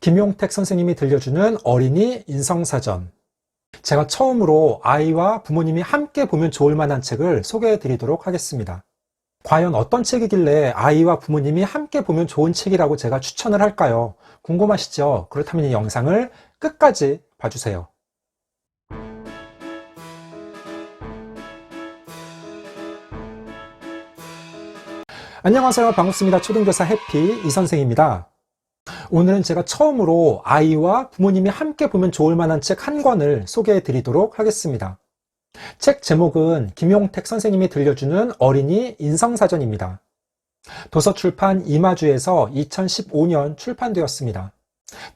김용택 선생님이 들려주는 어린이 인성사전. 제가 처음으로 아이와 부모님이 함께 보면 좋을 만한 책을 소개해 드리도록 하겠습니다. 과연 어떤 책이길래 아이와 부모님이 함께 보면 좋은 책이라고 제가 추천을 할까요? 궁금하시죠? 그렇다면 이 영상을 끝까지 봐주세요. 안녕하세요. 반갑습니다. 초등교사 해피 이선생입니다. 오늘은 제가 처음으로 아이와 부모님이 함께 보면 좋을 만한 책 한 권을 소개해 드리도록 하겠습니다. 책 제목은 김용택 선생님이 들려주는 어린이 인성사전입니다. 도서출판 이마주에서 2015년 출판되었습니다.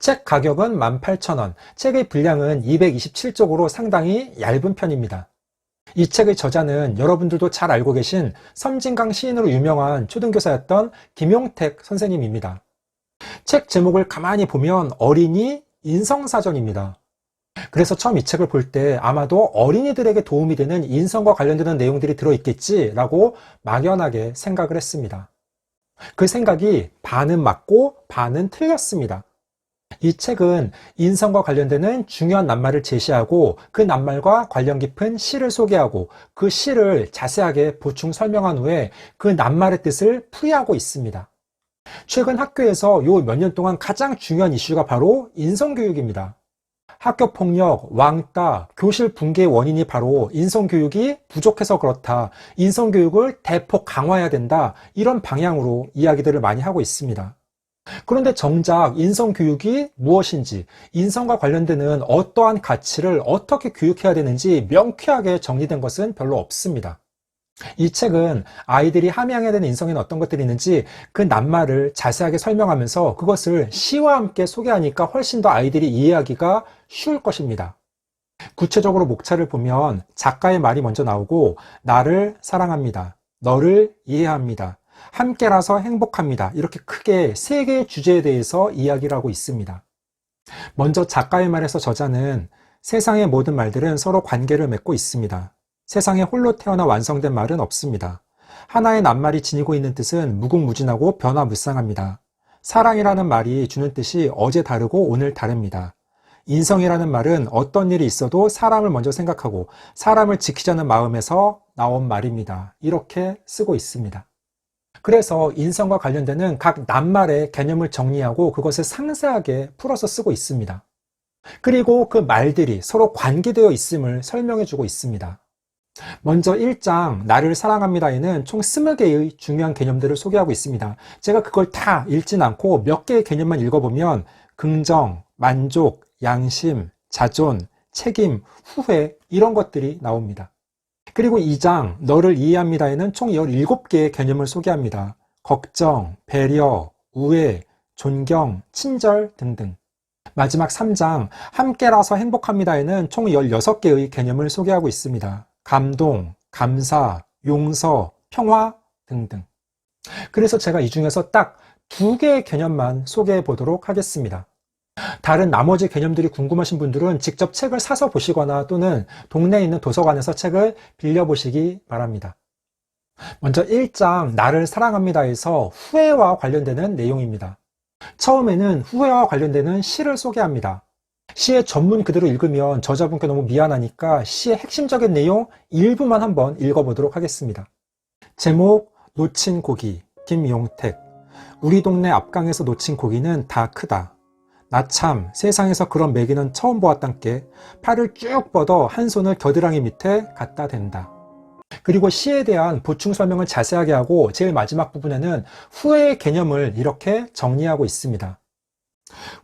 책 가격은 18,000원, 책의 분량은 227쪽으로 상당히 얇은 편입니다. 이 책의 저자는 여러분들도 잘 알고 계신 섬진강 시인으로 유명한 초등교사였던 김용택 선생님입니다. 책 제목을 가만히 보면 어린이 인성사전입니다. 그래서 처음 이 책을 볼 때 아마도 어린이들에게 도움이 되는 인성과 관련되는 내용들이 들어있겠지라고 막연하게 생각을 했습니다. 그 생각이 반은 맞고 반은 틀렸습니다. 이 책은 인성과 관련되는 중요한 낱말을 제시하고 그 낱말과 관련 깊은 시를 소개하고 그 시를 자세하게 보충 설명한 후에 그 낱말의 뜻을 풀이하고 있습니다. 최근 학교에서 요 몇 년 동안 가장 중요한 이슈가 바로 인성교육입니다. 학교 폭력, 왕따, 교실 붕괴의 원인이 바로 인성교육이 부족해서 그렇다. 인성교육을 대폭 강화해야 된다. 이런 방향으로 이야기들을 많이 하고 있습니다. 그런데 정작 인성교육이 무엇인지, 인성과 관련되는 어떠한 가치를 어떻게 교육해야 되는지 명쾌하게 정리된 것은 별로 없습니다. 이 책은 아이들이 함양해야 되는 인성에는 어떤 것들이 있는지 그 낱말을 자세하게 설명하면서 그것을 시와 함께 소개하니까 훨씬 더 아이들이 이해하기가 쉬울 것입니다. 구체적으로 목차를 보면 작가의 말이 먼저 나오고 나를 사랑합니다. 너를 이해합니다. 함께라서 행복합니다. 이렇게 크게 세 개의 주제에 대해서 이야기를 하고 있습니다. 먼저 작가의 말에서 저자는 세상의 모든 말들은 서로 관계를 맺고 있습니다. 세상에 홀로 태어나 완성된 말은 없습니다. 하나의 낱말이 지니고 있는 뜻은 무궁무진하고 변화무쌍합니다. 사랑이라는 말이 주는 뜻이 어제 다르고 오늘 다릅니다. 인성이라는 말은 어떤 일이 있어도 사람을 먼저 생각하고 사람을 지키자는 마음에서 나온 말입니다. 이렇게 쓰고 있습니다. 그래서 인성과 관련되는 각 낱말의 개념을 정리하고 그것을 상세하게 풀어서 쓰고 있습니다. 그리고 그 말들이 서로 관계되어 있음을 설명해 주고 있습니다. 먼저 1장 나를 사랑합니다에는 총 20개의 중요한 개념들을 소개하고 있습니다. 제가 그걸 다 읽진 않고 몇 개의 개념만 읽어보면 긍정, 만족, 양심, 자존, 책임, 후회 이런 것들이 나옵니다. 그리고 2장 너를 이해합니다에는 총 17개의 개념을 소개합니다. 걱정, 배려, 우애, 존경, 친절 등등. 마지막 3장 함께라서 행복합니다에는 총 16개의 개념을 소개하고 있습니다. 감동, 감사, 용서, 평화 등등. 그래서 제가 이 중에서 딱 두 개의 개념만 소개해 보도록 하겠습니다. 다른 나머지 개념들이 궁금하신 분들은 직접 책을 사서 보시거나 또는 동네에 있는 도서관에서 책을 빌려 보시기 바랍니다. 먼저 1장 나를 사랑합니다에서 후회와 관련되는 내용입니다. 처음에는 후회와 관련되는 시를 소개합니다. 시의 전문 그대로 읽으면 저자분께 너무 미안하니까 시의 핵심적인 내용 일부만 한번 읽어보도록 하겠습니다. 제목 놓친 고기 김용택 우리 동네 앞강에서 놓친 고기는 다 크다. 나 참 세상에서 그런 메기는 처음 보았단께 팔을 쭉 뻗어 한 손을 겨드랑이 밑에 갖다 댄다. 그리고 시에 대한 보충 설명을 자세하게 하고 제일 마지막 부분에는 후회의 개념을 이렇게 정리하고 있습니다.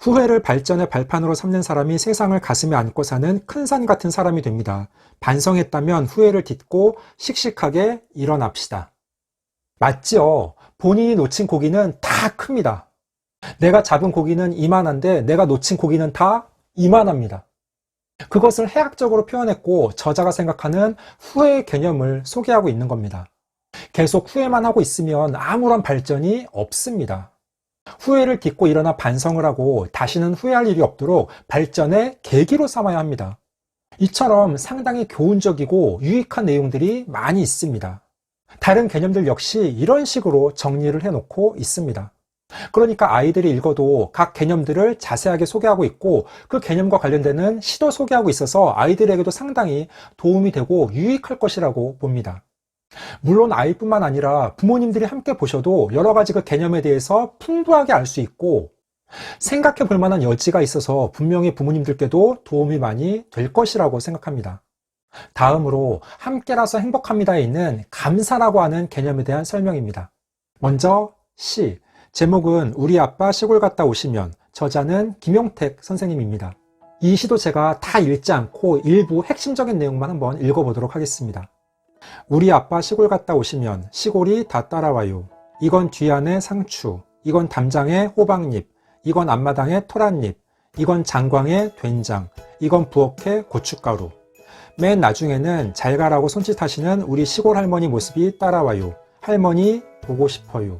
후회를 발전의 발판으로 삼는 사람이 세상을 가슴에 안고 사는 큰 산 같은 사람이 됩니다. 반성했다면 후회를 딛고 씩씩하게 일어납시다. 맞지요? 본인이 놓친 고기는 다 큽니다. 내가 잡은 고기는 이만한데 내가 놓친 고기는 다 이만합니다. 그것을 해학적으로 표현했고 저자가 생각하는 후회의 개념을 소개하고 있는 겁니다. 계속 후회만 하고 있으면 아무런 발전이 없습니다. 후회를 딛고 일어나 반성을 하고 다시는 후회할 일이 없도록 발전의 계기로 삼아야 합니다. 이처럼 상당히 교훈적이고 유익한 내용들이 많이 있습니다. 다른 개념들 역시 이런 식으로 정리를 해놓고 있습니다. 그러니까 아이들이 읽어도 각 개념들을 자세하게 소개하고 있고 그 개념과 관련되는 시도 소개하고 있어서 아이들에게도 상당히 도움이 되고 유익할 것이라고 봅니다. 물론 아이뿐만 아니라 부모님들이 함께 보셔도 여러 가지 그 개념에 대해서 풍부하게 알 수 있고 생각해 볼 만한 여지가 있어서 분명히 부모님들께도 도움이 많이 될 것이라고 생각합니다. 다음으로 함께라서 행복합니다에 있는 감사라고 하는 개념에 대한 설명입니다. 먼저 시, 제목은 우리 아빠 시골 갔다 오시면 저자는 김용택 선생님입니다. 이 시도 제가 다 읽지 않고 일부 핵심적인 내용만 한번 읽어보도록 하겠습니다. 우리 아빠 시골 갔다 오시면 시골이 다 따라와요. 이건 뒤안의 상추, 이건 담장의 호박잎, 이건 앞마당의 토란잎, 이건 장광의 된장, 이건 부엌의 고춧가루. 맨 나중에는 잘 가라고 손짓하시는 우리 시골 할머니 모습이 따라와요. 할머니 보고 싶어요.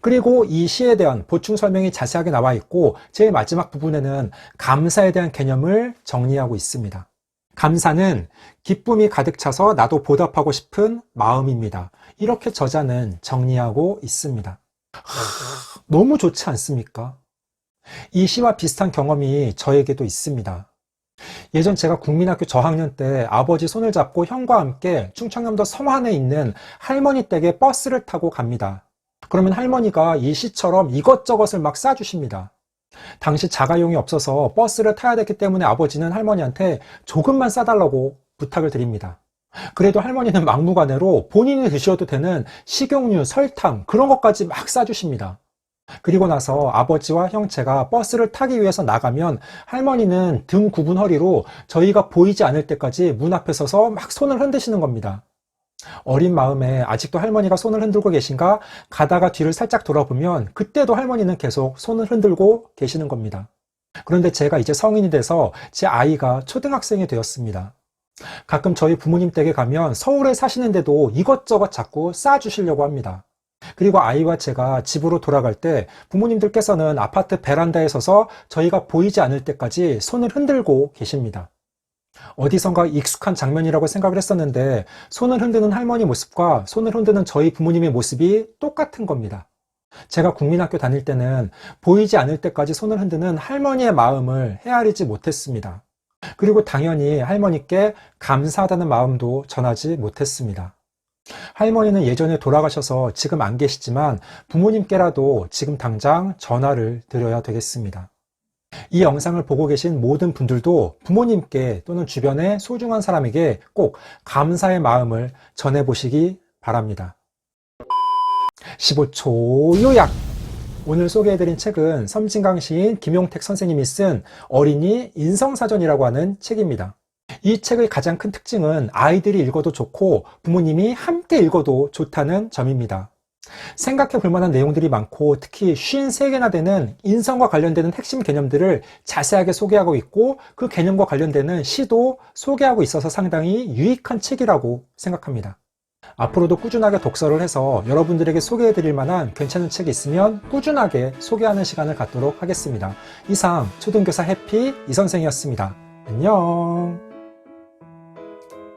그리고 이 시에 대한 보충 설명이 자세하게 나와 있고 제일 마지막 부분에는 감사에 대한 개념을 정리하고 있습니다. 감사는 기쁨이 가득 차서 나도 보답하고 싶은 마음입니다. 이렇게 저자는 정리하고 있습니다. 하, 너무 좋지 않습니까? 이 시와 비슷한 경험이 저에게도 있습니다. 예전 제가 국민학교 저학년 때 아버지 손을 잡고 형과 함께 충청남도 성안에 있는 할머니 댁에 버스를 타고 갑니다. 그러면 할머니가 이 시처럼 이것저것을 막 싸주십니다. 당시 자가용이 없어서 버스를 타야 됐기 때문에 아버지는 할머니한테 조금만 싸달라고 부탁을 드립니다. 그래도 할머니는 막무가내로 본인이 드셔도 되는 식용유, 설탕 그런 것까지 막 싸주십니다. 그리고 나서 아버지와 형제가 버스를 타기 위해서 나가면 할머니는 등 굽은 허리로 저희가 보이지 않을 때까지 문 앞에 서서 막 손을 흔드시는 겁니다. 어린 마음에 아직도 할머니가 손을 흔들고 계신가 가다가 뒤를 살짝 돌아보면 그때도 할머니는 계속 손을 흔들고 계시는 겁니다. 그런데 제가 이제 성인이 돼서 제 아이가 초등학생이 되었습니다. 가끔 저희 부모님 댁에 가면 서울에 사시는데도 이것저것 자꾸 싸주시려고 합니다. 그리고 아이와 제가 집으로 돌아갈 때 부모님들께서는 아파트 베란다에 서서 저희가 보이지 않을 때까지 손을 흔들고 계십니다. 어디선가 익숙한 장면이라고 생각을 했었는데 손을 흔드는 할머니 모습과 손을 흔드는 저희 부모님의 모습이 똑같은 겁니다. 제가 국민학교 다닐 때는 보이지 않을 때까지 손을 흔드는 할머니의 마음을 헤아리지 못했습니다. 그리고 당연히 할머니께 감사하다는 마음도 전하지 못했습니다. 할머니는 예전에 돌아가셔서 지금 안 계시지만 부모님께라도 지금 당장 전화를 드려야 되겠습니다. 이 영상을 보고 계신 모든 분들도 부모님께 또는 주변의 소중한 사람에게 꼭 감사의 마음을 전해보시기 바랍니다. 15초 요약! 오늘 소개해드린 책은 섬진강 시인 김용택 선생님이 쓴 어린이 인성사전이라고 하는 책입니다. 이 책의 가장 큰 특징은 아이들이 읽어도 좋고 부모님이 함께 읽어도 좋다는 점입니다. 생각해 볼 만한 내용들이 많고 특히 53개나 되는 인성과 관련되는 핵심 개념들을 자세하게 소개하고 있고 그 개념과 관련되는 시도 소개하고 있어서 상당히 유익한 책이라고 생각합니다. 앞으로도 꾸준하게 독서를 해서 여러분들에게 소개해 드릴 만한 괜찮은 책이 있으면 꾸준하게 소개하는 시간을 갖도록 하겠습니다. 이상 초등교사 해피 이선생이었습니다. 안녕.